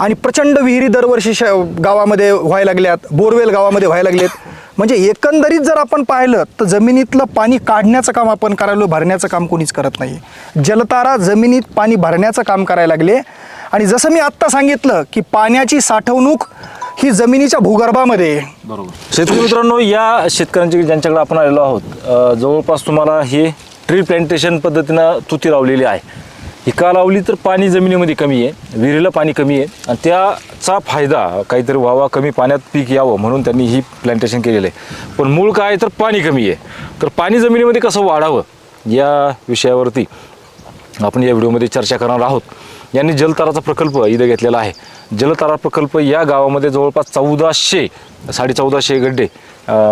आणि प्रचंड विहिरी दरवर्षी श गावामध्ये व्हायला लागल्यात बोरवेल गावामध्ये व्हायला लागलेत. म्हणजे एकंदरीत जर आपण पाहिलं तर जमिनीतलं पाणी काढण्याचं काम आपण करायलो भरण्याचं काम कोणीच करत नाही. जलतारा जमिनीत पाणी भरण्याचं काम करायला लागले. आणि जसं मी आत्ता सांगितलं की पाण्याची साठवणूक ही जमिनीच्या भूगर्भामध्ये. बरोबर. शेतकरी मित्रांनो या शेतकऱ्यांची ज्यांच्याकडे आपण आलेलो आहोत अ, जवळपास तुम्हाला ही ट्री प्लांटेशन पद्धतीनं तुती लावलेली आहे. ही कालावली तर पाणी जमिनीमध्ये कमी आहे विहिरीला पाणी कमी आहे. आणि त्याचा फायदा काहीतरी व्हावा कमी पाण्यात पीक यावं म्हणून त्यांनी ही प्लांटेशन केलेलं आहे. पण मूळ काय तर पाणी कमी आहे. तर पाणी जमिनीमध्ये कसं वाढावं या विषयावरती आपण या व्हिडिओमध्ये चर्चा करणार आहोत. यांनी जलताराचा प्रकल्प इथं घेतलेला आहे. जलतारा प्रकल्प या गावामध्ये जवळपास चौदाशे साडे चौदाशे गड्डे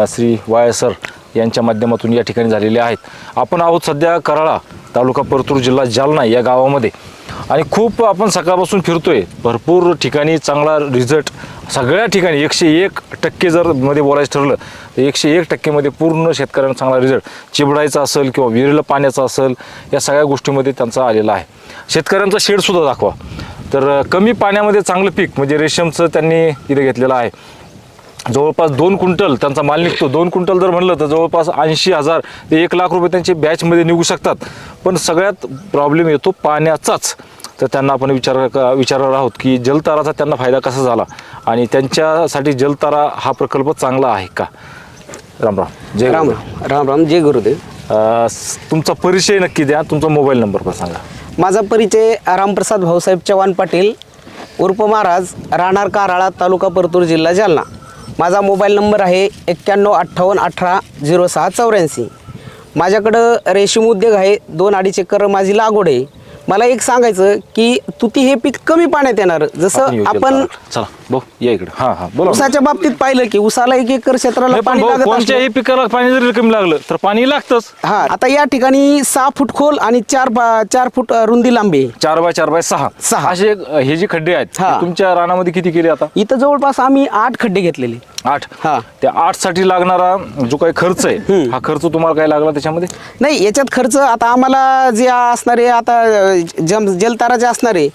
श्री वाय सर यांच्या माध्यमातून या ठिकाणी झालेले आहेत. आपण आहोत सध्या कराळा तालुका परतूर जिल्हा जालना या गावामध्ये. आणि खूप आपण सकाळपासून फिरतोय. भरपूर ठिकाणी चांगला रिझल्ट सगळ्या ठिकाणी एकशे एक टक्के जर मध्ये बोलायचं ठरलं तर एकशे एक टक्केमध्ये पूर्ण शेतकऱ्यांना चांगला रिझल्ट. चिबडायचा असेल किंवा विहिरीला पाण्याचा असेल या सगळ्या गोष्टीमध्ये त्यांचा आलेला आहे. शेतकऱ्यांचा शेडसुद्धा दाखवा. तर कमी पाण्यामध्ये चांगलं पीक म्हणजे रेशमचं त्यांनी इथे घेतलेलं आहे. जवळपास दोन क्विंटल त्यांचा माल निघतो. दोन क्विंटल जर म्हणलं तर जवळपास ऐंशी हजार ते एक लाख रुपये त्यांचे बॅचमध्ये निघू शकतात. पण सगळ्यात प्रॉब्लेम येतो पाण्याचाच. तर त्यांना आपण विचार विचारणार आहोत की जलताराचा त्यांना फायदा कसा झाला? आणि त्यांच्यासाठी जलतारा हा प्रकल्प चांगला आहे का? राम राम. जय राम. राम राम राम जय गुरुदेव. तुमचा परिचय नक्की द्या. तुमचा मोबाईल नंबर पण सांगा. माझा परिचय रामप्रसाद भाऊसाहेब चव्हाण पाटील उर्फ महाराज राहणार काराळा तालुका परतूर जिल्हा जालना. माझा मोबाईल नंबर आहे एक्क्याण्णव अठ्ठावन्न अठरा झिरो सहा चौऱ्याऐंशी. माझ्याकडं रेशीम उद्योग आहे दोन अडीच एकर माझी लागवड आहे. मला एक सांगायचं की तुती हे पीक कमी पाण्यात येणार जसं आपण. चला भाऊ या इकडे हां हां बोला ना. उसाच्या बाबतीत पाहिलं की उसाला एक एकर क्षेत्राला नाही, पण पाणी भाऊ, लागत असलं- कोणत्याही पिकाला पाणी जरी कमी लागलं तर पाणी लागतंच हा आता या ठिकाणी सहा फूट खोल आणि चार चार फूट अ, रुंदी लांबी आहे. चार बाय चार बाय सहा सहा. असे हे जे खड्डे आहेत हा. ते तुमच्या रानामध्ये किती केले आता इथं जवळपास आम्ही आठ खड्डे घेतलेले आठ. हा. त्या आठसाठी लागणारा जो काही खर्च आहे हा खर्च तुम्हाला काय लागला त्याच्यामध्ये? नाही याच्यात खर्च आता आम्हाला जे असणारे आता जम जलतारा जे असणारे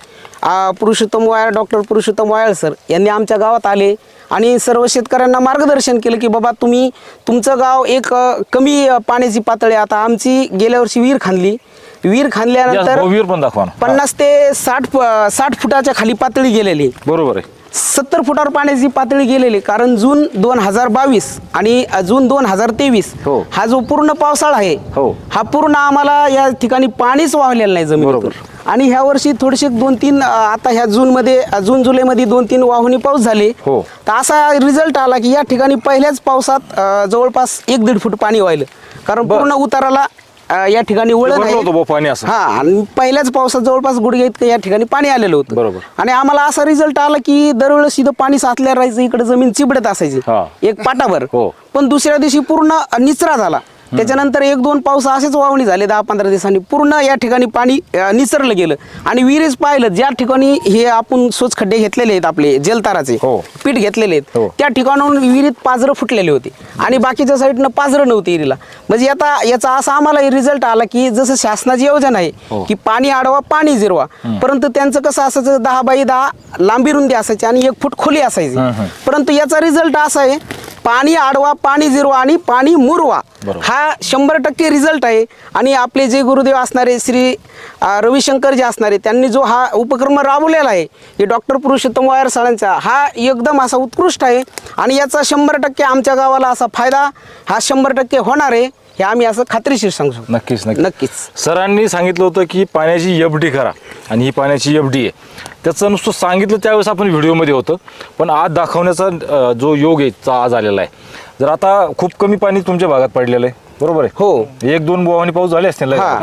आ, Purushottam wire doctor Purushottam wire sir यांनी आमच्या गावात आले आणि सर्व शेतकऱ्यांना मार्गदर्शन केलं की बाबा तुम्ही तुमचं गाव एक कमी पाण्याची पातळी. आता आमची गेल्या वर्षी विहीर खांदली. विहीर खांदल्यानंतर विहीर पण दाखवा ना. पन्नास ते साठ साठ फुटाच्या खाली पातळी गेलेली. बरोबर आहे. सत्तर फुटावर पाण्याची पातळी गेलेली कारण जून दोन हजार बावीस आणि जून दोन हजार तेवीस हो. हा जो पूर्ण पावसाळा आहे हो. हा पूर्ण आम्हाला या ठिकाणी पाणीच वाहलेलं नाही जमिनीतून बरोबर. आणि ह्या वर्षी थोडेसे दोन तीन अ, आता ह्या जूनमध्ये अ, जून जुलैमध्ये दोन तीन वाहुनी पाऊस झाले हो. तर असा रिझल्ट आला की या ठिकाणी पहिल्याच पावसात अ, जवळपास एक दीड फूट पाणी व्हायलं कारण. पूर्ण उताराला अ, या ठिकाणी वळण भरलं आहे होतं बुवा पाणी असं. हा आणि पहिल्याच पावसात जवळपास गुडघे इतकं या ठिकाणी पाणी आलेलं होतं बरोबर. आणि आम्हाला असा रिझल्ट आला की दरवेळेस इथं पाणी साचल्या राहायचं इकडे जमीन चिबडत असायची. एक पाटाभर हो. पण दुसऱ्या दिवशी पूर्ण निचरा झाला त्याच्यानंतर एक दोन पाऊस असेच वावणी झाले दहा पंधरा दिवसांनी पूर्ण या ठिकाणी पाणी अ, निसरलं गेलं आणि विहिरीच पाहिलं ज्या ठिकाणी हे आपण सोच खड्डे घेतलेले आहेत आपले जलताराचे हो. पीठ घेतलेले हो. आहेत त्या ठिकाणाहून विहिरीत पाजरं फुटलेले होते आणि बाकीच्या साईडनं पाजरं नव्हती विहिरीला म्हणजे आता याचा असा आम्हाला रिझल्ट आला की जसं शासनाची योजना हो. आहे की पाणी अडवा पाणी जिरवा परंतु त्यांचं कसं असायचं दहा बाय दहा लांबी रुंदी असायची आणि एक फूट खोली असायची हं, हं. परंतु याचा रिझल्ट असा आहे पाणी आडवा पाणी जिरवा आणि पाणी मुरवा. हा शंभर टक्के रिझल्ट आहे. आणि आपले जे गुरुदेव असणारे श्री रविशंकर जे असणारे त्यांनी जो हा उपक्रम राबवलेला आहे हे डॉक्टर पुरुषोत्तम वायर साळांचा हा एकदम असा उत्कृष्ट आहे. आणि याचा शंभर टक्के आमच्या गावाला असा फायदा हा शंभर टक्के होणार आहे. हे आम्ही असं खात्रीशीर सांगू शकतो. नक्कीच नक्कीच. नक्कीच. सरांनी सांगितलं होतं की पाण्याची एफडी करा आणि ही पाण्याची एफडी आहे. त्याचं नुसतं सांगितलं त्यावेळेस आपण व्हिडिओमध्ये होतं पण आज दाखवण्याचा अं, जो योग आहे तो आज आलेला आहे. जर आता खूप कमी पाणी तुमच्या भागात पडलेलं आहे बरोबर आहे? हो. एक दोन बोवानी पाऊस झाले असतील हा.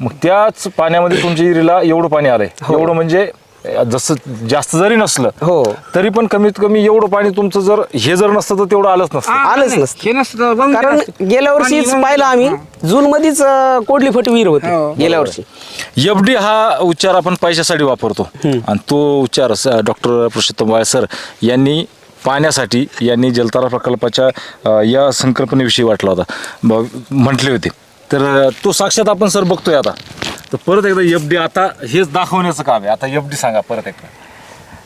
मग त्याच पाण्यामध्ये तुमच्या विहिरीला एवढं पाणी आलंय. एवढं म्हणजे जसं जास्त जरी नसलं हो. तरी पण कमीत कमी एवढं पाणी तुमचं जर हे जर नसतं तर तेवढं आलंच नसतं. आलंच नसतं. हे कारण. गेल्या वर्षीच पाहिलं आम्ही जून मध्येच कोडली फट विहीर होती हो. गेल्या वर्षी. एफडी हा उच्चार आपण पैशासाठी वापरतो. आणि तो उच्चार डॉक्टर पुरुषोत्तम वाय सर यांनी पाण्यासाठी यांनी जलतारा प्रकल्पाच्या या संकल्पनेविषयी वाटला होता. म्हटले होते. तर तो साक्षात आपण सर बघतोय आता. तर परत एकदा एफ डी आता हेच दाखवण्याचं काम आहे. आता एफ डी सांगा परत एकदा.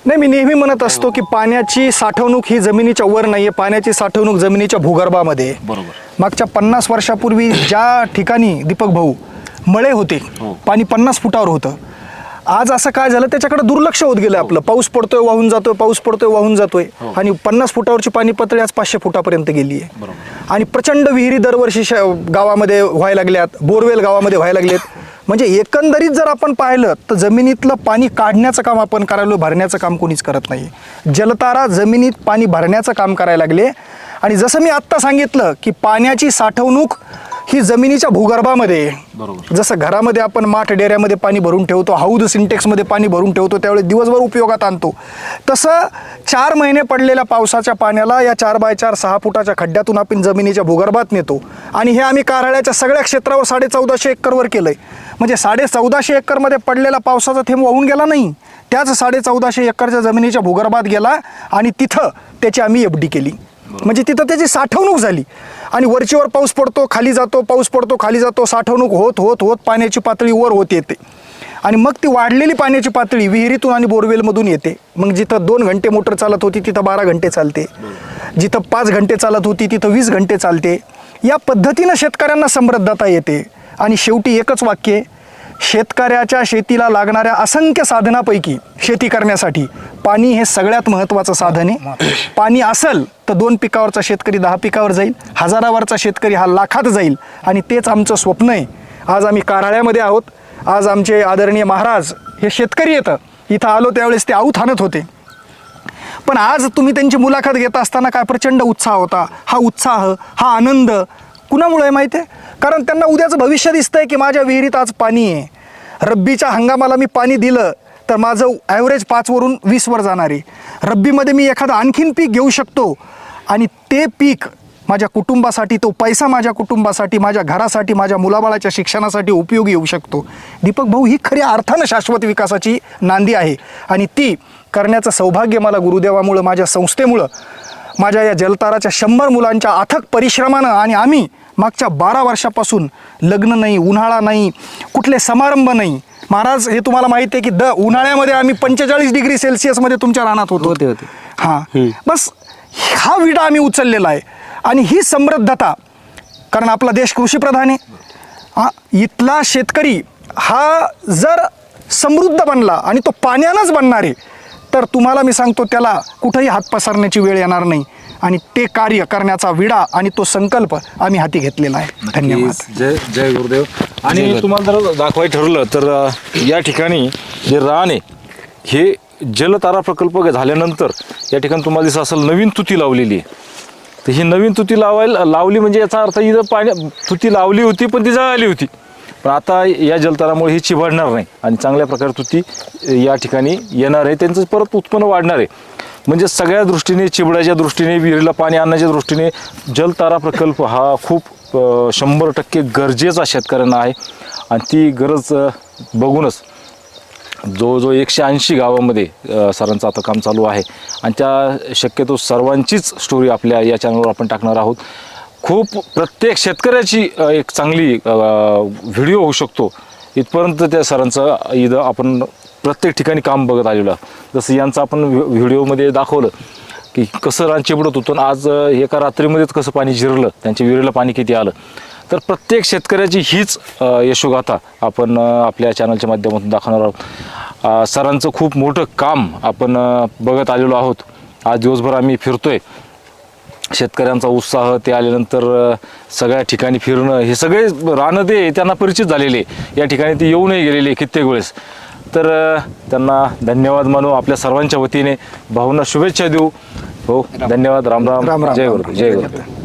नाही मी नेहमी म्हणत असतो की पाण्याची साठवणूक ही जमिनीच्या वर नाही आहे पाण्याची साठवणूक जमिनीच्या भूगर्भामध्ये. आहे. बरोबर. मागच्या पन्नास वर्षापूर्वी ज्या ठिकाणी दीपक भाऊ मळे होते हो. पाणी पन्नास फुटावर होतं. आज असं काय झालं त्याच्याकडे दुर्लक्ष होत गेलं आपलं. पाऊस पडतोय वाहून जातोय पाऊस पडतोय वाहून जातोय. हो. आणि पन्नास फुटावरची पाणी पातळी आज पाचशे फुटापर्यंत गेली आहे. आणि प्रचंड विहिरी दरवर्षी गावामध्ये व्हायला लागल्यात बोरवेल गावामध्ये व्हायला लागलेत. म्हणजे एकंदरीत जर आपण पाहिलं तर जमिनीतलं पाणी काढण्याचं काम आपण करायलो भरण्याचं काम कोणीच करत नाही. जलतारा जमिनीत पाणी भरण्याचं काम करायला लागले. आणि जसं मी आत्ता सांगितलं की पाण्याची साठवणूक ही जमिनीच्या भूगर्भामध्ये. बरोबर. जसं घरामध्ये आपण माठ डेऱ्यामध्ये पाणी भरून ठेवतो हौद सिंटेक्समध्ये पाणी भरून ठेवतो त्यावेळेस दिवसभर उपयोगात आणतो तसं चार महिने पडलेल्या पावसाच्या पाण्याला या चार बाय चार सहा फुटाच्या खड्ड्यातून आपण जमिनीच्या भूगर्भात नेतो आणि हे आम्ही कारळ्याच्या सगळ्या क्षेत्रावर साडे चौदाशे एकरवर केलं आहे म्हणजे साडे चौदाशे एकरमध्ये पडलेला पावसाचा थेंब वाहून गेला नाही त्याच साडे चौदाशे एकरच्या जमिनीच्या भूगर्भात गेला आणि तिथं त्याची आम्ही एफ डी केली म्हणजे तिथं त्याची साठवणूक झाली. आणि वरचीवर पाऊस पडतो खाली जातो पाऊस पडतो खाली जातो साठवणूक होत होत होत पाण्याची पातळी वर होत येते. आणि मग ती वाढलेली पाण्याची पातळी विहिरीतून आणि बोरवेलमधून येते. मग जिथं दोन घंटे मोटर चालत होती तिथं बारा घंटे चालते. जिथं पाच घंटे चालत होती तिथं वीस घंटे चालते. या पद्धतीनं शेतकऱ्यांना समृद्धता येते. आणि शेवटी एकच वाक्य आहे, शेतकऱ्याच्या शेतीला लागणाऱ्या असंख्य साधनापैकी शेती करण्यासाठी पाणी हे सगळ्यात महत्त्वाचं साधन आहे. पाणी असेल तर दोन पिकावरचा शेतकरी दहा पिकावर जाईल हजारावरचा शेतकरी हा लाखात जाईल आणि तेच आमचं स्वप्न आहे. आज आम्ही काराळ्यामध्ये आहोत. आज आमचे आदरणीय महाराज हे शेतकरी येतं. इथं आलो त्यावेळेस ते आऊत हाणत होते. पण आज तुम्ही त्यांची मुलाखत घेत असताना काय प्रचंड उत्साह होता. हा उत्साह हा आनंद कुणामुळे आहे माहिती आहे? कारण त्यांना उद्याचं भविष्य दिसतंय की माझ्या विहिरीत आज पाणी आहे. रब्बीच्या हंगामाला मी पाणी दिलं तर माझं ॲव्हरेज पाचवरून वीसवर जाणार आहे. रब्बीमध्ये मी एखादं आणखीन पीक घेऊ शकतो आणि ते पीक माझ्या कुटुंबासाठी तो पैसा माझ्या कुटुंबासाठी माझ्या घरासाठी माझ्या मुलाबाळाच्या शिक्षणासाठी उपयोगी येऊ शकतो. दीपक भाऊ ही खऱ्या अर्थानं शाश्वत विकासाची नांदी आहे. आणि ती करण्याचं सौभाग्य मला गुरुदेवामुळं माझ्या संस्थेमुळं माझ्या या जलताराच्या शंभर मुलांच्या अथक परिश्रमानं आणि आम्ही मागच्या बारा वर्षापासून लग्न नाही उन्हाळा नाही कुठले समारंभ नाही. महाराज हे तुम्हाला माहिती आहे की द उन्हाळ्यामध्ये आम्ही पंचेचाळीस डिग्री सेल्सिअसमध्ये तुमच्या रानात होतो. होते होते. हां. बस हा विडा आम्ही उचललेला आहे. आणि ही समृद्धता कारण आपला देश कृषीप्रधान आहे. हा इथला शेतकरी हा जर समृद्ध बनला आणि तो पाण्यानंच बनणार आहे तर तुम्हाला मी सांगतो त्याला कुठंही हात पसरण्याची वेळ येणार नाही. आणि ते कार्य करण्याचा विडा आणि तो संकल्प आम्ही हाती घेतलेला आहे. धन्यवाद. जय जय गुरुदेव. आणि तुम्हाला जर दाखवायचं ठरलं तर या ठिकाणी जे रान आहे हे जलतारा प्रकल्प झाल्यानंतर या ठिकाणी तुम्हाला दिसत असेल नवीन तुती लावलेली आहे. तर ही नवीन तुती लावायला लावली म्हणजे याचा अर्थ इथं पाणी तुती लावली होती पण ती जळाली होती. पण आता या जलतारामुळे ही चिबडणार नाही आणि चांगल्या प्रकारे तुती या ठिकाणी येणार आहे. त्यांचं परत उत्पन्न वाढणार आहे. म्हणजे सगळ्या दृष्टीने चिबडाच्या दृष्टीने विहिरीला पाणी आणण्याच्या दृष्टीने जलतारा प्रकल्प हा खूप शंभर टक्के गरजेचा शेतकऱ्यांना आहे. आणि ती गरज बघूनच जवळजवळ एकशे ऐंशी गावामध्ये सरांचं आता काम चालू आहे. आणि त्या शक्यतो सर्वांचीच स्टोरी आपल्या या चॅनलवर आपण टाकणार आहोत. खूप प्रत्येक शेतकऱ्याची एक चांगली व्हिडिओ होऊ शकतो. इथपर्यंत त्या सरांचं इथं आपण प्रत्येक ठिकाणी काम बघत आलेलं जसं यांचं आपण व्हि- व्हिडिओमध्ये दाखवलं की कसं रान चिबडत होतं आणि आज एका रात्रीमध्येच कसं पाणी जिरलं त्यांच्या विहिरीला पाणी किती आलं. तर प्रत्येक शेतकऱ्याची हीच यशोगाथा आपण आपल्या चॅनलच्या माध्यमातून दाखवणार आहोत. सरांचं खूप मोठं काम आपण बघत आलेलो आहोत. आज दिवसभर आम्ही फिरतोय. शेतकऱ्यांचा उत्साह ते आल्यानंतर सगळ्या ठिकाणी फिरणं हे सगळे रानं ते त्यांना परिचित झालेले. या ठिकाणी ते येऊनही गेलेले कित्येक वेळेस. तर त्यांना धन्यवाद मानू आपल्या सर्वांच्या वतीने. भाऊंना शुभेच्छा देऊ. हो धन्यवाद. राम. राम राम. जय गुरु जय गुरु.